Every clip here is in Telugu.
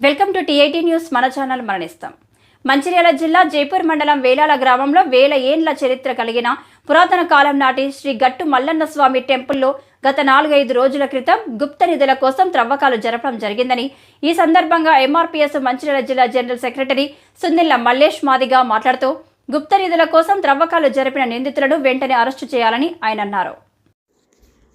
Welcome to TIT news. మన ఛానల్ మరణిస్తాం. మంచిర్యాల జిల్లా జైపూర్ మండలం వేలాల గ్రామంలో వేల ఏండ్ల చరిత్ర కలిగిన పురాతన కాలం నాటి శ్రీ గట్టు మల్లన్న స్వామి టెంపుల్లో గత నాలుగైదు రోజుల క్రితం గుప్త నిధుల కోసం త్రవ్వకాలు జరపడం జరిగిందని ఈ సందర్భంగా ఎంఆర్పీఎస్ మంచిర్యాల జిల్లా జనరల్ సెక్రటరీ సుందిల్ల మల్లేష్ మాదిగా మాట్లాడుతూ గుప్త నిధుల కోసం త్రవ్వకాలు జరిపిన నిందితులను వెంటనే అరెస్టు చేయాలని ఆయన అన్నారు.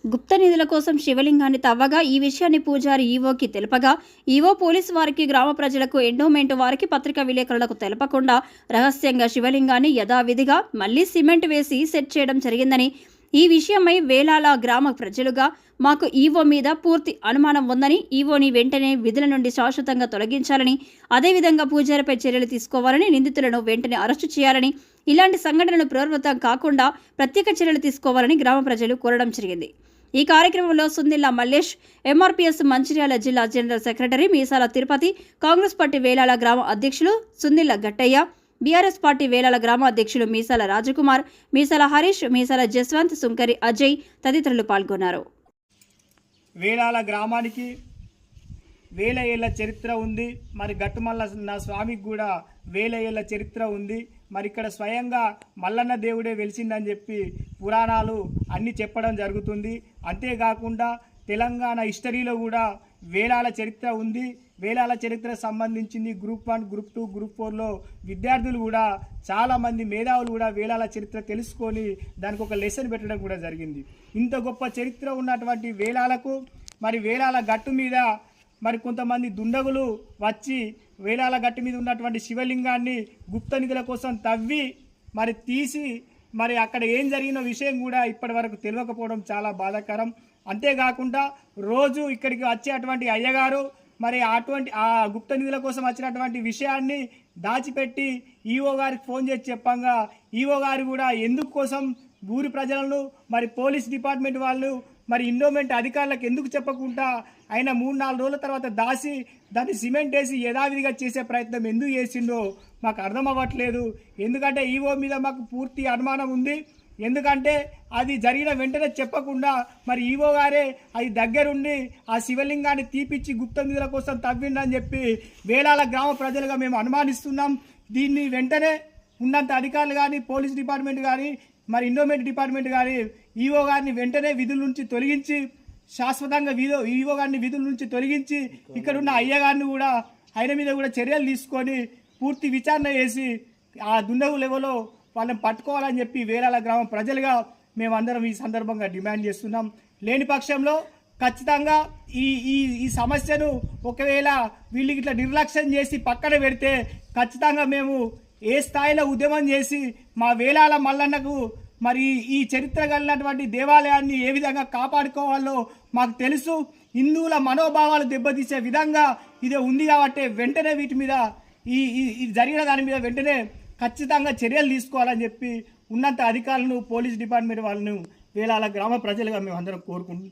గుప్త నిధుల కోసం శివలింగాన్ని తవ్వగా ఈ విషయాన్ని పూజారి ఈవోకి తెలుపగా ఈవో పోలీసు వారికి గ్రామ ప్రజలకు ఎండోమెంట్ వారికి పత్రికా విలేకరులకు తెలపకుండా రహస్యంగా శివలింగాన్ని యథావిధిగా మళ్ళీ సిమెంట్ వేసి సెట్ చేయడం జరిగిందని ఈ విషయమై వేలాల గ్రామ ప్రజలుగా మాకు ఈవో మీద పూర్తి అనుమానం ఉందని ఈవోని వెంటనే విధుల నుండి శాశ్వతంగా తొలగించాలని అదేవిధంగా పూజారిపై చర్యలు తీసుకోవాలని నిందితులను వెంటనే అరెస్టు చేయాలని ఇలాంటి సంఘటనలు పునరావృతం కాకుండా ప్రత్యేక చర్యలు తీసుకోవాలని గ్రామ ప్రజలు కోరడం జరిగింది. ఈ కార్యక్రమంలో సుందిల్లా మల్లేష్ ఎంఆర్పీఎస్ మంచిర్యాల జిల్లా general secretary Meesala Tirupati Congress party Velala గ్రామ అధ్యక్షులు సుందిల్ల గట్టయ్య బీఆర్ఎస్ పార్టీ వేలాల గ్రామ అధ్యక్షులు మీసాల రాజకుమార్ మీసాల హరీష్ మీసాల జస్వంత్ సుంకరి అజయ్ తదితరులు పాల్గొన్నారు. వేలాల గ్రామానికి వేల ఏళ్ళ చరిత్ర ఉంది. మరి గట్టుమల్ల నా స్వామికి కూడా వేల ఏళ్ళ చరిత్ర ఉంది. మరి ఇక్కడ స్వయంగా మల్లన్న దేవుడే వెలిసిందని చెప్పి పురాణాలు అన్నీ చెప్పడం జరుగుతుంది. అంతేకాకుండా తెలంగాణ హిస్టరీలో కూడా వేలాల చరిత్ర ఉంది. వేలాల చరిత్ర సంబంధించింది group one group two group ఫోర్లో విద్యార్థులు కూడా చాలామంది మేధావులు కూడా వేలాల చరిత్ర తెలుసుకొని దానికి ఒక లెసన్ పెట్టడం కూడా జరిగింది. ఇంత గొప్ప చరిత్ర ఉన్నటువంటి వేలాలకు మరి వేలాల గట్టు మీద మరి కొంతమంది దుండగులు వచ్చి వేలాల గట్టి మీద ఉన్నటువంటి శివలింగాన్ని గుప్త నిధుల కోసం తవ్వి మరి తీసి మరి అక్కడ ఏం జరిగిన విషయం కూడా ఇప్పటి వరకు తెలియకపోవడం చాలా బాధాకరం. అంతేకాకుండా రోజు ఇక్కడికి వచ్చేటువంటి అయ్యగారు మరి అటువంటి ఆ గుప్త నిధుల కోసం వచ్చినటువంటి విషయాన్ని దాచిపెట్టి ఈఓ గారికి ఫోన్ చేసి చెప్పంగా ఈఓ గారు కూడా ఎందుకు కోసం ఊరి ప్రజలను మరి పోలీస్ డిపార్ట్మెంట్ వాళ్ళు మరి ఇండోమెంట్ అధికారులకు ఎందుకు చెప్పకుండా ఆయన మూడు నాలుగు రోజుల తర్వాత దాసి దాన్ని సిమెంట్ వేసి యథావిధిగా చేసే ప్రయత్నం ఎందుకు చేసిండో మాకు అర్థం అవ్వట్లేదు. ఎందుకంటే ఈవో మీద మాకు పూర్తి అనుమానం ఉంది. ఎందుకంటే అది జరిగిన వెంటనే చెప్పకుండా మరి ఈవో గారే అది దగ్గరుండి ఆ శివలింగాన్ని తీపిచ్చి గుప్త నిధుల కోసం తవ్విండని చెప్పి వేలాల గ్రామ ప్రజలుగా మేము అనుమానిస్తున్నాం. దీన్ని వెంటనే ఉన్నంత అధికారులు కానీ పోలీస్ డిపార్ట్మెంట్ కానీ మరి ఇండోమెంట్ డిపార్ట్మెంట్ కానీ ఈవో గారిని వెంటనే విధుల నుంచి తొలగించి శాశ్వతంగా వీధో ఈవో గారిని విధుల నుంచి తొలగించి ఇక్కడ ఉన్న అయ్య గారిని కూడా ఆయన మీద కూడా చర్యలు తీసుకొని పూర్తి విచారణ చేసి ఆ దుండగు లెవెల్లో వాళ్ళని పట్టుకోవాలని చెప్పి వేలాల గ్రామం ప్రజలుగా మేమందరం ఈ సందర్భంగా డిమాండ్ చేస్తున్నాం. లేని పక్షంలో ఖచ్చితంగా ఈ ఈ ఈ సమస్యను ఒకవేళ వీళ్ళకి ఇట్లా నిర్లక్ష్యం చేసి పక్కన పెడితే ఖచ్చితంగా మేము ఏ స్థాయిలో ఉద్యమం చేసి మా వేలాల మల్లన్నకు మరి ఈ చరిత్ర కలిగినటువంటి దేవాలయాన్ని ఏ విధంగా కాపాడుకోవాలో మాకు తెలుసు. హిందువుల మనోభావాలు దెబ్బతీసే విధంగా ఇది ఉంది కాబట్టి వెంటనే వీటి మీద ఈ జరిగిన దాని మీద వెంటనే ఖచ్చితంగా చర్యలు తీసుకోవాలని చెప్పి ఉన్నత అధికారులను పోలీస్ డిపార్ట్మెంట్ వాళ్ళను వేలాల గ్రామ ప్రజలుగా మేము అందరం కోరుకుంటున్నాం.